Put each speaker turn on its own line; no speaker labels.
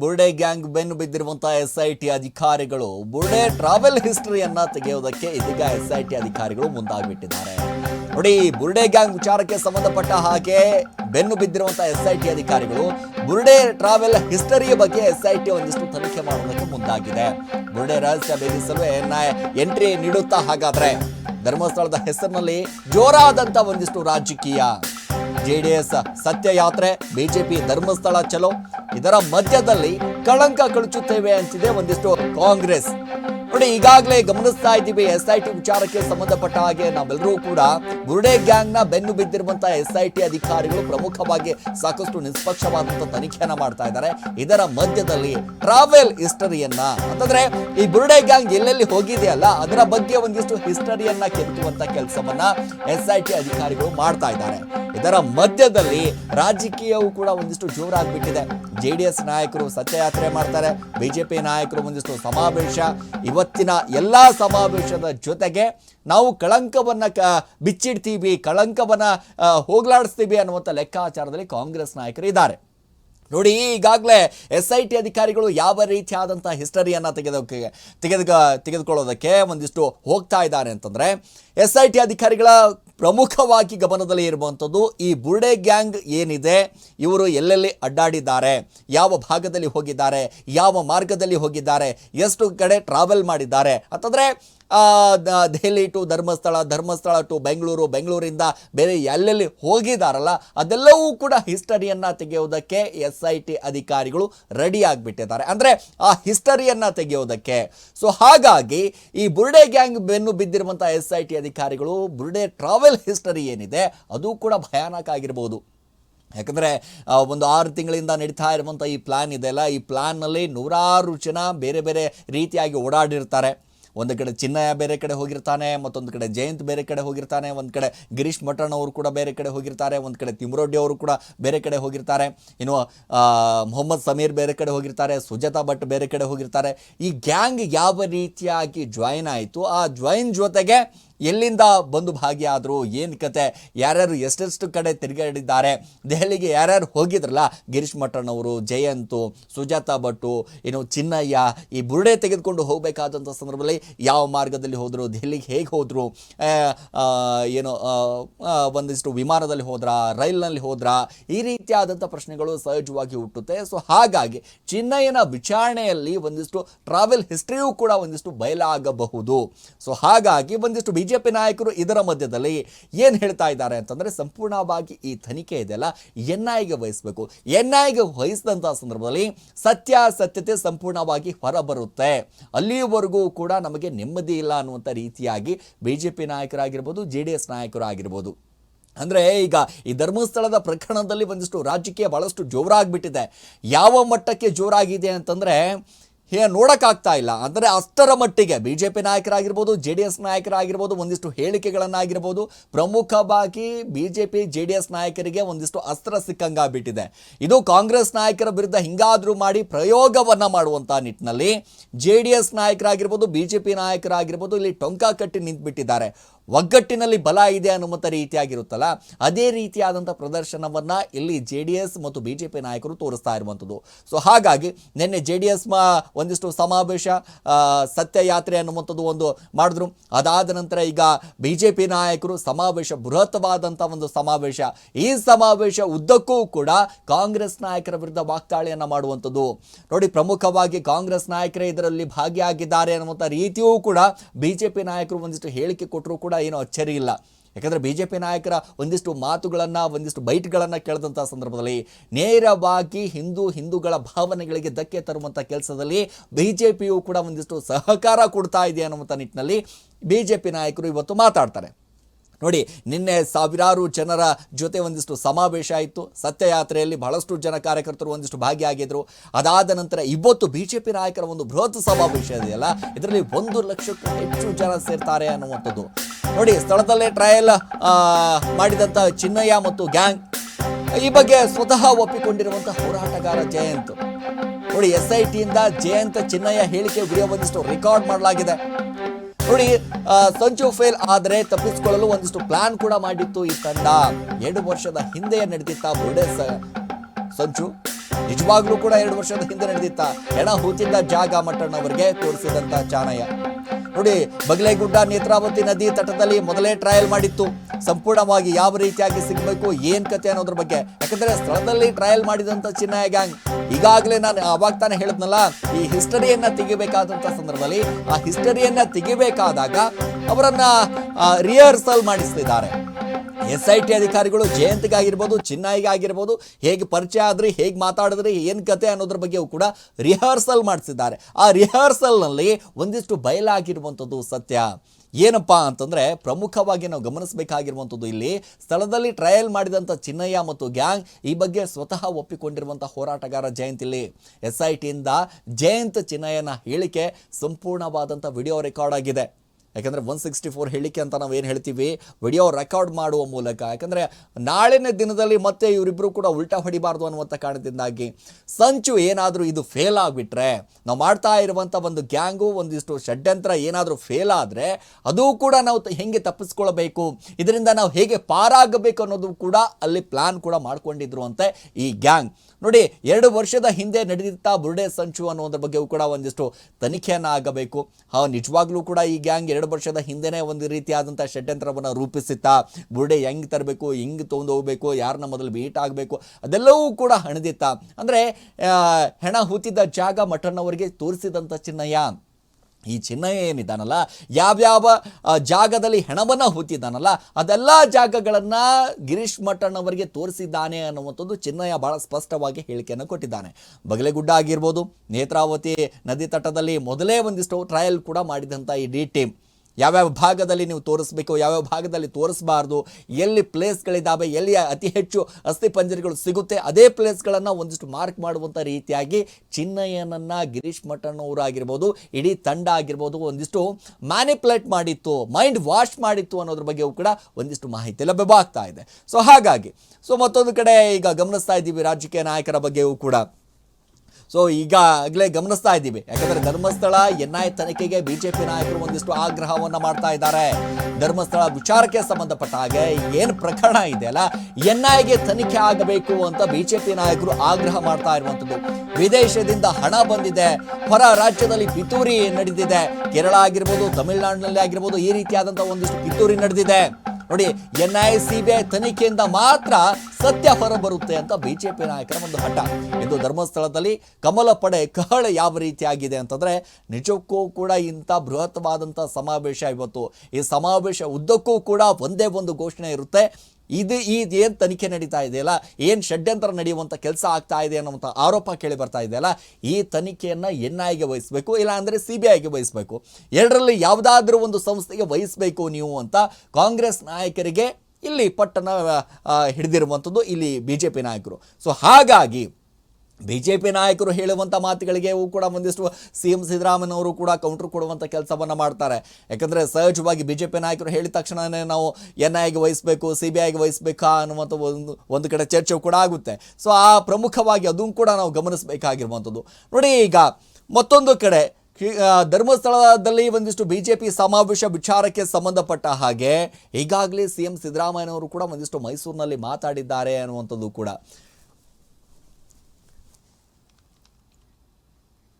ಬುರ್ಡೆ gang ಬೆನ್ನು ಬಿದ್ದಿರುವಂತಹ S I T ಅಧಿಕಾರಿಗಳು, ಬುರ್ಡೆ travel ಹಿಸ್ಟರಿಯನ್ನ ತೆಗೆಯೋದಕ್ಕೆ ಇದೀಗ ಎಸ್ ಐ ಟಿ ಅಧಿಕಾರಿಗಳು ಮುಂದಾಗಿಬಿಟ್ಟಿದ್ದಾರೆ. ನೋಡಿ, ಬುರ್ಡೆ ಗ್ಯಾಂಗ್ ವಿಚಾರಕ್ಕೆ ಸಂಬಂಧಪಟ್ಟ ಹಾಗೆ ಬೆನ್ನು ಬಿದ್ದಿರುವಂತಹ ಎಸ್ ಐ ಟಿ ಅಧಿಕಾರಿಗಳು, ಬುರ್ಡೆ ಟ್ರಾವೆಲ್ ಹಿಸ್ಟರಿಯ ಬಗ್ಗೆ ಎಸ್ ಐ ಟಿ ಒಂದಿಷ್ಟು ತನಿಖೆ ಮಾಡೋದಕ್ಕೆ ಮುಂದಾಗಿದೆ. ಬುರ್ಡೆ ರಹಸ್ಯ ಭೇದಿಸಲು ಎಂಟ್ರಿ ನೀಡುತ್ತಾ ಹಾಗಾದ್ರೆ ಧರ್ಮಸ್ಥಳದ ಹೆಸರಿನಲ್ಲಿ ಜೋರಾದಂತ ಒಂದಿಷ್ಟು ರಾಜಕೀಯ. ಜೆಡಿಎಸ್ ಸತ್ಯಯಾತ್ರೆ, ಬಿಜೆಪಿ ಧರ್ಮಸ್ಥಳ ಚಲೋ ಇದರ ಮಧ್ಯದಲ್ಲಿ ಕಳಂಕ ಕಳುಚುತ್ತೇವೆ ಅಂತಿದೆ ಒಂದಿಷ್ಟು ಕಾಂಗ್ರೆಸ್. ನೋಡಿ, ಈಗಾಗಲೇ ಗಮನಿಸ್ತಾ ಇದ್ದೀವಿ ಎಸ್ ಐ ಟಿ ವಿಚಾರಕ್ಕೆ ಸಂಬಂಧಪಟ್ಟ ಹಾಗೆ ನಾವೆಲ್ಲರೂ ಕೂಡ ಬುರ್ಡೆ ಗ್ಯಾಂಗ್ನ ಬೆನ್ನು ಬಿದ್ದಿರುವಂತಹ ಎಸ್ ಐ ಟಿ ಅಧಿಕಾರಿಗಳು ಪ್ರಮುಖವಾಗಿ ಸಾಕಷ್ಟು ನಿಷ್ಪಕ್ಷವಾದಂತಹ ತನಿಖೆಯನ್ನ ಮಾಡ್ತಾ ಇದ್ದಾರೆ. ಇದರ ಮಧ್ಯದಲ್ಲಿ ಟ್ರಾವೆಲ್ ಹಿಸ್ಟರಿಯನ್ನ ಅಂತಂದ್ರೆ ಈ ಬುರ್ಡೆ ಗ್ಯಾಂಗ್ ಎಲ್ಲೆಲ್ಲಿ ಹೋಗಿದೆಯಲ್ಲ, ಅದರ ಬಗ್ಗೆ ಒಂದಿಷ್ಟು ಹಿಸ್ಟರಿಯನ್ನ ಕೆತ್ತುವಂತ ಕೆಲಸವನ್ನ ಎಸ್ ಐ ಟಿ ಅಧಿಕಾರಿಗಳು ಮಾಡ್ತಾ ಇದ್ದಾರೆ. ಇದರ ಮಧ್ಯದಲ್ಲಿ ರಾಜಕೀಯವು ಕೂಡ ಒಂದಿಷ್ಟು ಜೋರಾಗ್ಬಿಟ್ಟಿದೆ. ಜೆ ಡಿ ಎಸ್ ನಾಯಕರು ಸತ್ಯಯಾತ್ರೆ ಮಾಡ್ತಾರೆ ಬಿಜೆಪಿ ನಾಯಕರು ಒಂದಿಷ್ಟು ಸಮಾವೇಶ ಇವತ್ತಿನ ಎಲ್ಲ ಸಮಾವೇಶದ ಜೊತೆಗೆ ನಾವು ಕಳಂಕವನ್ನು ಕ, ಬಿಚ್ಚಿಡ್ತೀವಿ, ಕಳಂಕವನ್ನು ಹೋಗಲಾಡಿಸ್ತೀವಿ ಹೋಗ್ಲಾಡಿಸ್ತೀವಿ ಅನ್ನುವಂಥ ಲೆಕ್ಕಾಚಾರದಲ್ಲಿ ಕಾಂಗ್ರೆಸ್ ನಾಯಕರು ಇದ್ದಾರೆ. ನೋಡಿ, ಈಗಾಗಲೇ ಎಸ್ ಐ ಟಿ ಅಧಿಕಾರಿಗಳು ಯಾವ ರೀತಿಯಾದಂಥ ಹಿಸ್ಟರಿಯನ್ನು ತೆಗೆದೋಕೆ ತೆಗೆದು ತೆಗೆದುಕೊಳ್ಳೋದಕ್ಕೆ ಒಂದಿಷ್ಟು ಹೋಗ್ತಾ ಇದ್ದಾರೆ ಅಂತಂದರೆ ಎಸ್ ಐ ಟಿ ಅಧಿಕಾರಿಗಳ ಪ್ರಮುಖವಾಗಿ ಗಮನದಲ್ಲಿ ಇರುವಂಥದ್ದು ಈ ಬುರ್ಡೆ ಗ್ಯಾಂಗ್ ಏನಿದೆ, ಇವರು ಎಲ್ಲೆಲ್ಲಿ ಅಡ್ಡಾಡಿದ್ದಾರೆ, ಯಾವ ಭಾಗದಲ್ಲಿ ಹೋಗಿದ್ದಾರೆ, ಯಾವ ಮಾರ್ಗದಲ್ಲಿ ಹೋಗಿದ್ದಾರೆ, ಎಷ್ಟು ಕಡೆ ಟ್ರಾವೆಲ್ ಮಾಡಿದ್ದಾರೆ. ಅಂತಂದರೆ ದೆಹಲಿ ಟು ಧರ್ಮಸ್ಥಳ ಧರ್ಮಸ್ಥಳ ಟು ಬೆಂಗಳೂರು, ಬೆಂಗಳೂರಿಂದ ಬೇರೆ ಎಲ್ಲೆಲ್ಲಿ ಹೋಗಿದಾರಲ್ಲ, ಅದೆಲ್ಲವೂ ಕೂಡ ಹಿಸ್ಟರಿಯನ್ನು ತೆಗೆಯೋದಕ್ಕೆ ಎಸ್ ಐ ಟಿ ಅಧಿಕಾರಿಗಳು ರೆಡಿ ಆಗಿಬಿಟ್ಟಿದ್ದಾರೆ ಅಂದರೆ ಆ ಹಿಸ್ಟರಿಯನ್ನು ತೆಗೆಯೋದಕ್ಕೆ. ಸೊ ಹಾಗಾಗಿ ಈ ಬುರ್ಡೆ ಗ್ಯಾಂಗ್ ಬೆನ್ನು ಬಿದ್ದಿರುವಂಥ ಎಸ್ ಐ ಟಿ ಅಧಿಕಾರಿಗಳು ಬುರ್ಡೆ ಟ್ರಾವೆಲ್ ಹಿಸ್ಟರಿ ಏನಿದೆ, ಅದು ಕೂಡ ಭಯಾನಕ ಆಗಿರ್ಬೋದು. ಯಾಕಂದರೆ ಒಂದು ಆರು ತಿಂಗಳಿಂದ ನಡೀತಾ ಇರುವಂಥ ಈ ಪ್ಲ್ಯಾನ್ ಇದೆಯಲ್ಲ ಈ ಪ್ಲ್ಯಾನ್ನಲ್ಲಿ ನೂರಾರು ಜನ ಬೇರೆ ಬೇರೆ ರೀತಿಯಾಗಿ ಓಡಾಡಿರ್ತಾರೆ. ಒಂದು ಕಡೆ ಚಿನ್ನಯ ಬೇರೆ ಕಡೆ ಹೋಗಿರ್ತಾನೆ, ಮತ್ತೊಂದು ಕಡೆ ಜಯಂತ್ ಬೇರೆ ಕಡೆ ಹೋಗಿರ್ತಾನೆ, ಒಂದು ಕಡೆ ಗಿರೀಶ್ ಮಠಣ್ ಅವರು ಕೂಡ ಬೇರೆ ಕಡೆ ಹೋಗಿರ್ತಾರೆ, ಒಂದು ಕಡೆ ತಿಮ್ರೋಡ್ಡಿ ಅವರು ಕೂಡ ಬೇರೆ ಕಡೆ ಹೋಗಿರ್ತಾರೆ. ಇನ್ನು ಮೊಹಮ್ಮದ್ ಸಮೀರ್ ಬೇರೆ ಕಡೆ ಹೋಗಿರ್ತಾರೆ, ಸುಜಾತಾ ಭಟ್ ಬೇರೆ ಕಡೆ ಹೋಗಿರ್ತಾರೆ. ಈ ಗ್ಯಾಂಗ್ ಯಾವ ರೀತಿಯಾಗಿ ಜಾಯಿನ್ ಆಯಿತು? ಆ ಜಾಯಿನ್ ಜೊತೆಗೆ ಎಲ್ಲಿಂದ ಬಂದು ಭಾಗಿಯಾದರು, ಏನು ಕತೆ, ಯಾರ್ಯಾರು ಎಷ್ಟೆಷ್ಟು ಕಡೆ ತಿರುಗಾಡಿದ್ದಾರೆ, ದೆಹಲಿಗೆ ಯಾರ್ಯಾರು ಹೋಗಿದ್ರಲ್ಲ, ಗಿರೀಶ್ ಮಠಣ್ಣವರು, ಜಯಂತು, ಸುಜಾತಾ ಭಟ್ಟು ಏನು ಚಿನ್ನಯ್ಯ, ಈ ಬುರುಡೆ ತೆಗೆದುಕೊಂಡು ಹೋಗಬೇಕಾದಂಥ ಸಂದರ್ಭದಲ್ಲಿ ಯಾವ ಮಾರ್ಗದಲ್ಲಿ ಹೋದರು, ದೆಹಲಿಗೆ ಹೇಗೆ ಹೋದರು ಏನು ಒಂದಿಷ್ಟು ವಿಮಾನದಲ್ಲಿ ಹೋದ್ರ, ರೈಲ್ನಲ್ಲಿ ಹೋದ್ರ, ಈ ರೀತಿಯಾದಂಥ ಪ್ರಶ್ನೆಗಳು ಸಹಜವಾಗಿ ಹುಟ್ಟುತ್ತೆ. ಸೊ, ಹಾಗಾಗಿ ಚಿನ್ನಯ್ಯನ ವಿಚಾರಣೆಯಲ್ಲಿ ಒಂದಿಷ್ಟು ಟ್ರಾವೆಲ್ ಹಿಸ್ಟ್ರಿಯೂ ಕೂಡ ಒಂದಿಷ್ಟು ಬಯಲಾಗಬಹುದು. ಸೊ, ಹಾಗಾಗಿ ಒಂದಿಷ್ಟು ಬಿ ಜೆ ನಾಯಕರು ಇದರ ಮಧ್ಯದಲ್ಲಿ ಏನು ಹೇಳ್ತಾ ಇದ್ದಾರೆ ಅಂತಂದರೆ ಸಂಪೂರ್ಣವಾಗಿ ಈ ತನಿಖೆ ಇದೆಯಲ್ಲ ಎನ್ ಐಗೆ ವಹಿಸಬೇಕು. ಎನ್ ಐಗೆ ವಹಿಸಿದಂಥ ಸಂದರ್ಭದಲ್ಲಿ ಸತ್ಯಾಸತ್ಯತೆ ಸಂಪೂರ್ಣವಾಗಿ ಹೊರಬರುತ್ತೆ. ಅಲ್ಲಿಯವರೆಗೂ ಕೂಡ ನಮಗೆ ನೆಮ್ಮದಿ ಇಲ್ಲ ಅನ್ನುವಂಥ ರೀತಿಯಾಗಿ ಬಿ ಜೆ ಪಿ ನಾಯಕರಾಗಿರ್ಬೋದು. ಜೆ ಡಿ ಎಸ್ ನಾಯಕರು ಆಗಿರ್ಬೋದು ಅಂದರೆ ಈಗ ಈ ಧರ್ಮಸ್ಥಳದ ಪ್ರಕರಣದಲ್ಲಿ ಒಂದಿಷ್ಟು ರಾಜಕೀಯ ಭಾಳಷ್ಟು ಜೋರಾಗಿಬಿಟ್ಟಿದೆ. ಯಾವ ಮಟ್ಟಕ್ಕೆ ಜೋರಾಗಿದೆ ಅಂತಂದರೆ ಹೇ ನೋಡೋಕ್ಕಾಗ್ತಾ ಇಲ್ಲ. ಅಂದರೆ ಅಷ್ಟರ ಮಟ್ಟಿಗೆ ಬಿ ಜೆ ಪಿ ನಾಯಕರಾಗಿರ್ಬೋದು ಜೆ ಡಿ ಎಸ್ ನಾಯಕರಾಗಿರ್ಬೋದು, ಒಂದಿಷ್ಟು ಹೇಳಿಕೆಗಳನ್ನಾಗಿರ್ಬೋದು ಪ್ರಮುಖವಾಗಿ B J P J D S ನಾಯಕರಿಗೆ ಒಂದಿಷ್ಟು ಅಸ್ತ್ರ ಸಿಕ್ಕಂಗಾಗ್ಬಿಟ್ಟಿದೆ ಇದು ಕಾಂಗ್ರೆಸ್ ನಾಯಕರ ವಿರುದ್ಧ ಹಿಂಗಾದರೂ ಮಾಡಿ ಪ್ರಯೋಗವನ್ನು ಮಾಡುವಂಥ ನಿಟ್ಟಿನಲ್ಲಿ ಜೆ ಡಿ ಎಸ್ ನಾಯಕರಾಗಿರ್ಬೋದು ಬಿ ಜೆ ಪಿ ನಾಯಕರಾಗಿರ್ಬೋದು, ಇಲ್ಲಿ ಟೊಂಕ ಕಟ್ಟಿ ನಿಂತುಬಿಟ್ಟಿದ್ದಾರೆ. ಒಗ್ಗಟ್ಟಿನಲ್ಲಿ ಬಲ ಇದೆ ಅನ್ನುವಂಥ ರೀತಿಯಾಗಿರುತ್ತಲ್ಲ, ಅದೇ ರೀತಿಯಾದಂಥ ಪ್ರದರ್ಶನವನ್ನು ಇಲ್ಲಿ ಜೆ ಡಿ ಎಸ್ ಮತ್ತು ಬಿ ಜೆ ಪಿ ನಾಯಕರು ತೋರಿಸ್ತಾ ಇರುವಂಥದ್ದು. ಸೊ ಹಾಗಾಗಿ ನಿನ್ನೆ ಜೆ ಡಿ ಎಸ್ ಒಂದಿಷ್ಟು ಸಮಾವೇಶ ಸತ್ಯಯಾತ್ರೆ ಅನ್ನುವಂಥದ್ದು ಒಂದು ಮಾಡಿದ್ರು. ಅದಾದ ನಂತರ ಈಗ ಬಿ ಜೆ ಪಿ ನಾಯಕರು ಸಮಾವೇಶ ಬೃಹತ್ವಾದಂಥ ಒಂದು ಸಮಾವೇಶ. ಈ ಸಮಾವೇಶ ಉದ್ದಕ್ಕೂ ಕೂಡ ಕಾಂಗ್ರೆಸ್ ನಾಯಕರ ವಿರುದ್ಧ ವಾಗ್ದಾಳಿಯನ್ನು ಮಾಡುವಂಥದ್ದು. ನೋಡಿ, ಪ್ರಮುಖವಾಗಿ ಕಾಂಗ್ರೆಸ್ ನಾಯಕರೇ ಇದರಲ್ಲಿ ಭಾಗಿಯಾಗಿದ್ದಾರೆ ಅನ್ನುವಂಥ ರೀತಿಯೂ ಕೂಡ ಬಿ ಜೆ ಪಿ ನಾಯಕರು ಒಂದಿಷ್ಟು ಹೇಳಿಕೆ ಕೊಟ್ಟರು ಕೂಡ ಏನೂ ಅಚ್ಚರಿ ಇಲ್ಲ. ಯಾಕಂದರೆ ಬಿ ಜೆ ಪಿ ನಾಯಕರ ಒಂದಿಷ್ಟು ಮಾತುಗಳನ್ನು, ಒಂದಿಷ್ಟು ಬೈಟ್ಗಳನ್ನು ಕೇಳಿದಂಥ ಸಂದರ್ಭದಲ್ಲಿ ನೇರವಾಗಿ ಹಿಂದೂ ಹಿಂದೂಗಳ ಭಾವನೆಗಳಿಗೆ ಧಕ್ಕೆ ತರುವಂಥ ಕೆಲಸದಲ್ಲಿ ಬಿ ಜೆ ಪಿಯು ಕೂಡ ಒಂದಿಷ್ಟು ಸಹಕಾರ ಕೊಡ್ತಾ ಇದೆ ಅನ್ನುವಂಥ ನಿಟ್ಟಿನಲ್ಲಿ ಬಿ ಜೆ ಪಿ ನಾಯಕರು ಇವತ್ತು ಮಾತಾಡ್ತಾರೆ. ನೋಡಿ, ನಿನ್ನೆ ಸಾವಿರಾರು ಜನರ ಜೊತೆ ಒಂದಿಷ್ಟು ಸಮಾವೇಶ ಆಯಿತು. ಸತ್ಯಯಾತ್ರೆಯಲ್ಲಿ ಬಹಳಷ್ಟು ಜನ ಕಾರ್ಯಕರ್ತರು ಒಂದಿಷ್ಟು ಭಾಗಿಯಾಗಿದ್ದರು ಅದಾದ ನಂತರ ಇವತ್ತು ಬಿ ಜೆ ಪಿ ನಾಯಕರ ಒಂದು ಬೃಹತ್ ಸಮಾವೇಶ ಇದೆಯಲ್ಲ ಇದರಲ್ಲಿ ಒಂದು ಲಕ್ಷಕ್ಕೂ ಹೆಚ್ಚು ಜನ ಸೇರ್ತಾರೆ ಅನ್ನುವಂಥದ್ದು. ನೋಡಿ, ಸ್ಥಳದಲ್ಲೇ ಟ್ರಯಲ್ ಮಾಡಿದಂಥ ಚಿನ್ನಯ್ಯ ಮತ್ತು ಗ್ಯಾಂಗ್ ಈ ಬಗ್ಗೆ ಸ್ವತಃ ಒಪ್ಪಿಕೊಂಡಿರುವಂತಹ ಹೋರಾಟಗಾರ ಜಯಂತ್. ನೋಡಿ ಎಸ್ ಐ ಟಿಯಿಂದ ಜಯಂತ್ ಚಿನ್ನಯ್ಯ ಹೇಳಿಕೆ ವಿಡಿಯೋ ಒಂದಿಷ್ಟು ರೆಕಾರ್ಡ್ ಮಾಡಲಾಗಿದೆ. ನೋಡಿ ಸಂಜು ಫೇಲ್ ಆದರೆ ತಪ್ಪಿಸಿಕೊಳ್ಳಲು ಒಂದಿಷ್ಟು ಪ್ಲಾನ್ ಕೂಡ ಮಾಡಿತ್ತು ಈ ತಂಡ. ಎರಡು ವರ್ಷದ ಹಿಂದೆ ನಡೆದಿತ್ತ ಬುರ್ಡೆ ಸಂಜು, ನಿಜವಾಗ್ಲೂ ಕೂಡ ಎರಡು ವರ್ಷದ ಹಿಂದೆ ನಡೆದಿತ್ತ. ಹೆಣ ಹೂತಿದ್ದ ಜಾಗ ಮಟ್ಟಣ್ಣವರಿಗೆ ತೋರಿಸಿದಂತ ಚಾಣಯ್ಯ ನೋಡಿ, ಬಗಲೆಗುಡ್ಡ ನೇತ್ರಾವತಿ ನದಿ ತಟದಲ್ಲಿ ಮೊದಲೇ ಟ್ರಯಲ್ ಮಾಡಿತ್ತು. ಸಂಪೂರ್ಣವಾಗಿ ಯಾವ ರೀತಿಯಾಗಿ ಸಿಗಬೇಕು, ಏನ್ ಕತೆ ಅನ್ನೋದ್ರ ಬಗ್ಗೆ. ಯಾಕಂದ್ರೆ ಸ್ಥಳದಲ್ಲಿ ಟ್ರಯಲ್ ಮಾಡಿದಂತ ಚಿನ್ನಯ ಗ್ಯಾಂಗ್ ಈಗಾಗಲೇ ನಾನು ಅವಾಗ ತಾನೇ ಹೇಳಿದ್ನಲ್ಲ, ಈ ಹಿಸ್ಟರಿಯನ್ನ ತೆಗಿಬೇಕಾದಂತ ಸಂದರ್ಭದಲ್ಲಿ ಆ ಹಿಸ್ಟರಿಯನ್ನ ತೆಗಿಬೇಕಾದಾಗ ಅವರನ್ನ ರಿಹರ್ಸಲ್ ಮಾಡಿಸ್ತಿದ್ದಾರೆ. ಎಸ್ ಐ ಟಿ ಅಧಿಕಾರಿಗಳು ಜಯಂತ್ಗಾಗಿರ್ಬೋದು, ಚಿನ್ನಾಯಿಗಾಗಿರ್ಬೋದು, ಹೇಗೆ ಪರಿಚಯ ಆದ್ರಿ, ಹೇಗೆ ಮಾತಾಡಿದ್ರಿ, ಏನು ಕತೆ ಅನ್ನೋದ್ರ ಬಗ್ಗೆಯೂ ಕೂಡ ರಿಹರ್ಸಲ್ ಮಾಡಿಸಿದ್ದಾರೆ. ಆ ರಿಹರ್ಸಲ್ನಲ್ಲಿ ಒಂದಿಷ್ಟು ಬಯಲಾಗಿರುವಂಥದ್ದು ಸತ್ಯ. ಏನಪ್ಪಾ ಅಂತಂದ್ರೆ, ಪ್ರಮುಖವಾಗಿ ನಾವು ಗಮನಿಸಬೇಕಾಗಿರುವಂಥದ್ದು ಇಲ್ಲಿ, ಸ್ಥಳದಲ್ಲಿ ಟ್ರಯಲ್ ಮಾಡಿದಂಥ ಚಿನ್ನಯ್ಯ ಮತ್ತು ಗ್ಯಾಂಗ್ ಈ ಬಗ್ಗೆ ಸ್ವತಃ ಒಪ್ಪಿಕೊಂಡಿರುವಂಥ ಹೋರಾಟಗಾರ ಜಯಂತ್ ಇಲ್ಲಿ. ಎಸ್ ಐ ಟಿಯಿಂದ ಜಯಂತ್ ಚಿನ್ನಯ್ಯನ ಹೇಳಿಕೆ ಸಂಪೂರ್ಣವಾದಂಥ ವಿಡಿಯೋ ರೆಕಾರ್ಡ್ ಆಗಿದೆ. ಯಾಕಂದರೆ ಒನ್ ಸಿಕ್ಸ್ಟಿ ಫೋರ್ ಹೇಳಿಕೆ ಅಂತ ನಾವು ಏನು ಹೇಳ್ತೀವಿ? ವಿಡಿಯೋ ರೆಕಾರ್ಡ್ ಮಾಡುವ ಮೂಲಕ. ಯಾಕಂದರೆ ನಾಳಿನ ದಿನದಲ್ಲಿ ಮತ್ತೆ ಇವರಿಬ್ಬರು ಕೂಡ ಉಲ್ಟಾ ಹೊಡಿಬಾರ್ದು ಅನ್ನುವಂಥ ಕಾರಣದಿಂದಾಗಿ ಸಂಚು ಏನಾದರೂ ಇದು ಫೇಲ್ ಆಗಿಬಿಟ್ರೆ, ನಾವು ಮಾಡ್ತಾ ಇರುವಂಥ ಒಂದು ಗ್ಯಾಂಗು, ಒಂದಿಷ್ಟು ಷಡ್ಯಂತ್ರ ಏನಾದರೂ ಫೇಲ್ ಆದರೆ ಅದು ಕೂಡ ನಾವು ಹೇಗೆ ತಪ್ಪಿಸ್ಕೊಳ್ಬೇಕು? ಇದರಿಂದ ನಾವು ಹೇಗೆ ಪಾರಾಗಬೇಕು ಅನ್ನೋದು ಕೂಡ ಅಲ್ಲಿ ಪ್ಲಾನ್ ಕೂಡ ಮಾಡ್ಕೊಂಡಿದ್ರು ಅಂತೆ ಈ ಗ್ಯಾಂಗ್. ನೋಡಿ, ಎರಡು ವರ್ಷದ ಹಿಂದೆ ನಡೆದಿದ್ದ ಬುರ್ಡೆ ಸಂಚು ಅನ್ನೋದ್ರ ಬಗ್ಗೆಯೂ ಕೂಡ ಒಂದಿಷ್ಟು ತನಿಖೆಯನ್ನು ಆಗಬೇಕು. ಹಾ, ನಿಜವಾಗ್ಲೂ ಕೂಡ ಈ ಗ್ಯಾಂಗ್ ವರ್ಷದ ಹಿಂದೆನೇ ಒಂದು ರೀತಿಯಾದಂಥ ಷಡ್ಯಂತ್ರವನ್ನು ರೂಪಿಸಿತ್ತ, ಬುರ್ಡೆ ಹೆಂಗೆ ತರಬೇಕು, ಹೆಂಗೆ ತೊಗೊಂಡು ಹೋಗಬೇಕು ಯಾರನ್ನ ಮೊದಲು ಬೀಟ್ ಆಗಬೇಕು, ಅದೆಲ್ಲವೂ ಕೂಡ ಹಣದಿತ್ತ. ಅಂದರೆ ಹೆಣ ಹೂತಿದ್ದ ಜಾಗ ಮಠಣ್ಣವರಿಗೆ ತೋರಿಸಿದಂಥ ಚಿನ್ನಯ್ಯ. ಈ ಚಿನ್ನಯ್ಯ ಏನಿದ್ದಾನಲ್ಲ, ಯಾವ್ಯಾವ ಜಾಗದಲ್ಲಿ ಹೆಣವನ್ನು ಹೂತಿದ್ದಾನಲ್ಲ ಅದೆಲ್ಲ ಜಾಗಗಳನ್ನು ಗಿರೀಶ್ ಮಠಣ್ಣವರಿಗೆ ತೋರಿಸಿದ್ದಾನೆ ಅನ್ನುವಂಥದ್ದು ಚಿನ್ನಯ್ಯ ಭಾಳ ಸ್ಪಷ್ಟವಾಗಿ ಹೇಳಿಕೆಯನ್ನು ಕೊಟ್ಟಿದ್ದಾನೆ. ಬಗಲೆಗುಡ್ಡ ಆಗಿರ್ಬೋದು, ನೇತ್ರಾವತಿ ನದಿ ತಟದಲ್ಲಿ ಮೊದಲೇ ಒಂದಿಷ್ಟು ಟ್ರಯಲ್ ಕೂಡ ಮಾಡಿದಂಥ ಈ ಡಿ ಟೀಮ್ ಯಾವ್ಯಾವ ಭಾಗದಲ್ಲಿ ನೀವು ತೋರಿಸ್ಬೇಕು, ಯಾವ್ಯಾವ ಭಾಗದಲ್ಲಿ ತೋರಿಸಬಾರ್ದು, ಎಲ್ಲಿ ಪ್ಲೇಸ್ಗಳಿದ್ದಾವೆ, ಎಲ್ಲಿ ಅತಿ ಹೆಚ್ಚು ಅಸ್ಥಿ ಪಂಜರಗಳು ಸಿಗುತ್ತೆ, ಅದೇ ಪ್ಲೇಸ್ಗಳನ್ನು ಒಂದಿಷ್ಟು ಮಾರ್ಕ್ ಮಾಡುವಂಥ ರೀತಿಯಾಗಿ ಚಿನ್ನಯ್ಯನನ್ನು ಗಿರೀಶ್ ಮಠಣ್ಣವರು ಆಗಿರ್ಬೋದು ಇಡೀ ತಂಡ ಆಗಿರ್ಬೋದು, ಒಂದಿಷ್ಟು ಮ್ಯಾನಿಪ್ಯುಲೇಟ್ ಮಾಡಿತ್ತು, ಮೈಂಡ್ ವಾಶ್ ಮಾಡಿತ್ತು ಅನ್ನೋದ್ರ ಬಗ್ಗೆಯೂ ಕೂಡ ಒಂದಿಷ್ಟು ಮಾಹಿತಿ ಲಭ್ಯವಾಗ್ತಾ ಇದೆ. ಸೊ ಹಾಗಾಗಿ, ಸೊ ಮತ್ತೊಂದು ಕಡೆ ಈಗ ಗಮನಿಸ್ತಾ ಇದ್ದೀವಿ ರಾಜಕೀಯ ನಾಯಕರ ಬಗ್ಗೆಯೂ ಕೂಡ. ಸೊ ಈಗಾಗಲೇ ಗಮನಿಸ್ತಾ ಇದ್ದೀವಿ. ಯಾಕಂದ್ರೆ ಧರ್ಮಸ್ಥಳ ಎನ್ ಐ ತನಿಖೆಗೆ ಬಿಜೆಪಿ ನಾಯಕರು ಒಂದಿಷ್ಟು ಆಗ್ರಹವನ್ನ ಮಾಡ್ತಾ ಇದ್ದಾರೆ. ಧರ್ಮಸ್ಥಳ ವಿಚಾರಕ್ಕೆ ಸಂಬಂಧಪಟ್ಟ ಹಾಗೆ ಏನು ಪ್ರಕರಣ ಇದೆ ಅಲ್ಲ ಎನ್ ಐಗೆ ತನಿಖೆ ಆಗಬೇಕು ಅಂತ ಬಿಜೆಪಿ ನಾಯಕರು ಆಗ್ರಹ ಮಾಡ್ತಾ ಇರುವಂಥದ್ದು. ವಿದೇಶದಿಂದ ಹಣ ಬಂದಿದೆ, ಹೊರ ರಾಜ್ಯದಲ್ಲಿ ಪಿತೂರಿ ನಡೆದಿದೆ. ಕೇರಳ ಆಗಿರ್ಬೋದು, ತಮಿಳುನಾಡಿನಲ್ಲಿ ಆಗಿರ್ಬೋದು, ಈ ರೀತಿಯಾದಂತಹ ಒಂದಿಷ್ಟು ಪಿತೂರಿ ನಡೆದಿದೆ. ನೋಡಿ N I C B I ತನಿಖೆಯಿಂದ ಮಾತ್ರ ಸತ್ಯ ಹೊರಬರುತ್ತೆ ಅಂತ ಬಿಜೆಪಿ ನಾಯಕರ ಒಂದು ಹಠ. ಇದು ಧರ್ಮಸ್ಥಳದಲ್ಲಿ ಕಮಲ ಪಡೆ ಕಹಳೆ ಯಾವ ರೀತಿಯಾಗಿದೆ ಅಂತಂದರೆ, ನಿಜಕ್ಕೂ ಕೂಡ ಇಂಥ ಬೃಹತ್ವಾದಂಥ ಸಮಾವೇಶ ಇವತ್ತು. ಈ ಸಮಾವೇಶ ಉದ್ದಕ್ಕೂ ಕೂಡ ಒಂದೇ ಒಂದು ಘೋಷಣೆ ಇರುತ್ತೆ. ಇದು ಇದು ಏನು ತನಿಖೆ ನಡೀತಾ ಇದೆಯಲ್ಲ ಏನು ಷಡ್ಯಂತ್ರ ನಡೆಯುವಂಥ ಕೆಲಸ ಆಗ್ತಾ ಇದೆ ಅನ್ನುವಂಥ ಆರೋಪ ಕೇಳಿ ಬರ್ತಾ ಇದೆಯಲ್ಲ ಈ ತನಿಖೆಯನ್ನು ಎನ್ ಐಗೆ ವಹಿಸಬೇಕು, ಇಲ್ಲ ಅಂದರೆ ಸಿ ಬಿ ಐಗೆ ವಹಿಸಬೇಕು. ಎರಡರಲ್ಲಿ ಯಾವುದಾದ್ರೂ ಒಂದು ಸಂಸ್ಥೆಗೆ ವಹಿಸಬೇಕು ನೀವು ಅಂತ ಕಾಂಗ್ರೆಸ್ ನಾಯಕರಿಗೆ ಇಲ್ಲಿ ಪಟ್ಟಣ ಹಿಡಿದಿರುವಂಥದ್ದು ಇಲ್ಲಿ ಬಿ ಜೆ ಪಿ ನಾಯಕರು. ಸೊ ಹಾಗಾಗಿ ಬಿ ಜೆ ಪಿ ನಾಯಕರು ಹೇಳುವಂಥ ಮಾತುಗಳಿಗೆ ಕೂಡ ಒಂದಿಷ್ಟು ಸಿ ಎಂ ಸಿದ್ದರಾಮಯ್ಯನವರು ಕೂಡ ಕೌಂಟರ್ ಕೊಡುವಂಥ ಕೆಲಸವನ್ನು ಮಾಡ್ತಾರೆ. ಯಾಕಂದರೆ ಸಹಜವಾಗಿ ಬಿ ಜೆ ಪಿ ನಾಯಕರು ಹೇಳಿದ ತಕ್ಷಣವೇ ನಾವು ಎನ್ ಐಗೆ ವಹಿಸಬೇಕು, ಸಿ ಬಿ ಐಗೆ ವಹಿಸಬೇಕಾ ಅನ್ನುವಂಥ ಒಂದು ಒಂದು ಕಡೆ ಚರ್ಚೆ ಕೂಡ ಆಗುತ್ತೆ. ಸೊ ಆ ಪ್ರಮುಖವಾಗಿ ಅದೂ ಕೂಡ ನಾವು ಗಮನಿಸಬೇಕಾಗಿರುವಂಥದ್ದು. ನೋಡಿ, ಈಗ ಮತ್ತೊಂದು ಕಡೆ ಧರ್ಮಸ್ಥಳದಲ್ಲಿ ಒಂದಿಷ್ಟು ಬಿ ಜೆ ಪಿ ಸಮಾವೇಶ ವಿಚಾರಕ್ಕೆ ಸಂಬಂಧಪಟ್ಟ ಹಾಗೆ ಈಗಾಗಲೇ ಸಿ ಎಂ ಸಿದ್ದರಾಮಯ್ಯನವರು ಕೂಡ ಒಂದಿಷ್ಟು ಮೈಸೂರಿನಲ್ಲಿ ಮಾತಾಡಿದ್ದಾರೆ ಅನ್ನುವಂಥದ್ದು ಕೂಡ.